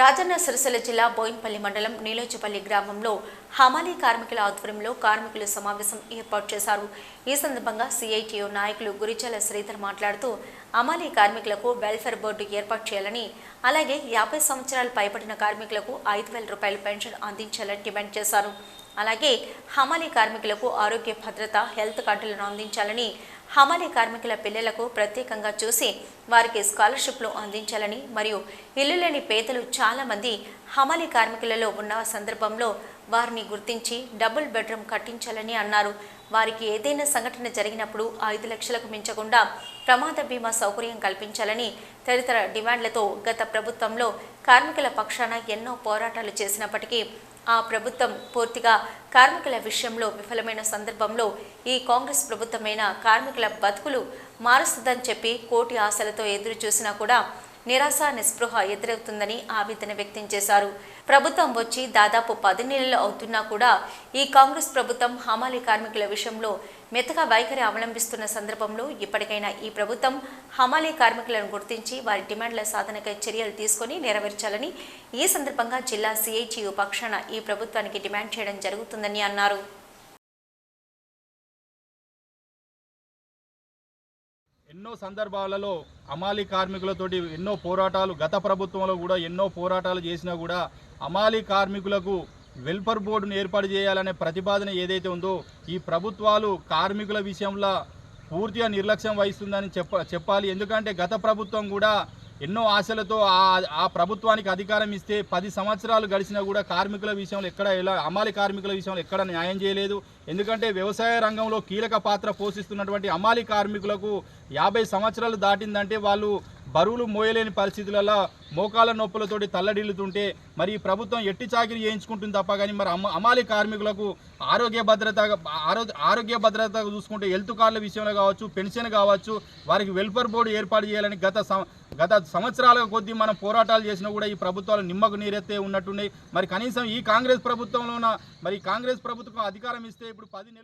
రాజన్న సిరిసిల్ల జిల్లా బోయిన్పల్లి మండలం నీలోచిపల్లి గ్రామంలో హమాలీ కార్మికుల ఆధ్వర్యంలో కార్మికులు సమావేశం ఏర్పాటు చేశారు. ఈ సందర్భంగా సిఐటియు నాయకులు గురిజాల శ్రీధర్ మాట్లాడుతూ హమాలీ కార్మికులకు వెల్ఫేర్ బోర్డు ఏర్పాటు చేయాలని అలాగే యాభై సంవత్సరాలు పైబడిన కార్మికులకు ఐదు వేల రూపాయల పెన్షన్ అందించాలని డిమాండ్ చేశారు. అలాగే హమాలీ కార్మికులకు ఆరోగ్య భద్రత హెల్త్ కార్డులను అందించాలని హమాలీ కార్మికుల పిల్లలకు ప్రత్యేకంగా చూసి వారికి స్కాలర్షిప్లు అందించాలని మరియు ఇల్లు లేని పేదలు చాలామంది హమాలి హమాలీ కార్మికులలో ఉన్న సందర్భంలో వారిని గుర్తించి డబుల్ బెడ్రూమ్ కట్టించాలని అన్నారు. వారికి ఏదైనా సంఘటన జరిగినప్పుడు ఐదు లక్షలకు మించకుండా ప్రమాద బీమా సౌకర్యం కల్పించాలని తదితర డిమాండ్లతో గత ప్రభుత్వంలో కార్మికుల పక్షాన ఎన్నో పోరాటాలు చేసినప్పటికీ ఆ ప్రభుత్వం పూర్తిగా కార్మికుల విషయంలో విఫలమైన సందర్భంలో ఈ కాంగ్రెస్ ప్రభుత్వమైన కార్మికుల బతుకులు మారుస్తుందని చెప్పి కోటి ఆశలతో ఎదురు చూసినా కూడా నిరాశ నిస్పృహ ఎదురవుతుందని ఆవేదన వ్యక్తం చేశారు. ప్రభుత్వం వచ్చి దాదాపు పది నెలలు అవుతున్నా కూడా ఈ కాంగ్రెస్ ప్రభుత్వం హమాలి కార్మికుల విషయంలో మెత్తగా వైఖరి అవలంబిస్తున్న సందర్భంలో ఇప్పటికైనా ఈ ప్రభుత్వం హమాలి కార్మికులను గుర్తించి వారి డిమాండ్ల సాధనకై చర్యలు తీసుకొని నెరవేర్చాలని ఈ సందర్భంగా జిల్లా సిఐటియు పక్షాన ఈ ప్రభుత్వానికి డిమాండ్ చేయడం జరుగుతుందని అన్నారు. ఎన్నో సందర్భాలలో అమాలి కార్మికులతోటి ఎన్నో పోరాటాలు గత ప్రభుత్వంలో కూడా ఎన్నో పోరాటాలు చేసినా కూడా అమాలి కార్మికులకు వెల్ఫర్ బోర్డును ఏర్పాటు చేయాలనే ప్రతిపాదన ఏదైతే ఉందో ఈ ప్రభుత్వాలు కార్మికుల విషయంలో పూర్తిగా నిర్లక్ష్యం వహిస్తుందని చెప్ప చెప్పాలి. ఎందుకంటే గత ప్రభుత్వం కూడా ఎన్నో ఆశలతో ఆ ఆ ప్రభుత్వానికి అధికారం ఇస్తే పది సంవత్సరాలు గడిచినా కూడా కార్మికుల విషయంలో ఎక్కడ ఎలా అమాలి కార్మికుల విషయంలో ఎక్కడ న్యాయం చేయలేదు. ఎందుకంటే వ్యవసాయ రంగంలో కీలక పాత్ర పోషిస్తున్నటువంటి అమాలి కార్మికులకు యాభై సంవత్సరాలు దాటిందంటే వాళ్ళు బరువులు మోయలేని పరిస్థితులలో మోకాల నొప్పులతోటి తల్లడిల్లుతుంటే మరి ఈ ప్రభుత్వం ఎట్టి చాకిరి చేయించుకుంటుంది తప్ప కానీ మరి అమ్మ అమాలి కార్మికులకు ఆరోగ్య భద్రత ఆరోగ్య ఆరోగ్య భద్రత చూసుకుంటే హెల్త్ కార్డుల విషయంలో కావచ్చు పెన్షన్ కావచ్చు వారికి వెల్ఫేర్ బోర్డు ఏర్పాటు చేయాలని గత సం- గత సంవత్సరాల కొద్దీ మనం పోరాటాలు చేసినా కూడా ఈ ప్రభుత్వాలు నిమ్మకు నీరెత్తే ఉన్నట్టున్నాయి. మరి కనీసం ఈ కాంగ్రెస్ ప్రభుత్వంలోన? మరి కాంగ్రెస్ ప్రభుత్వం అధికారం ఇస్తే ఇప్పుడు పది నెలలు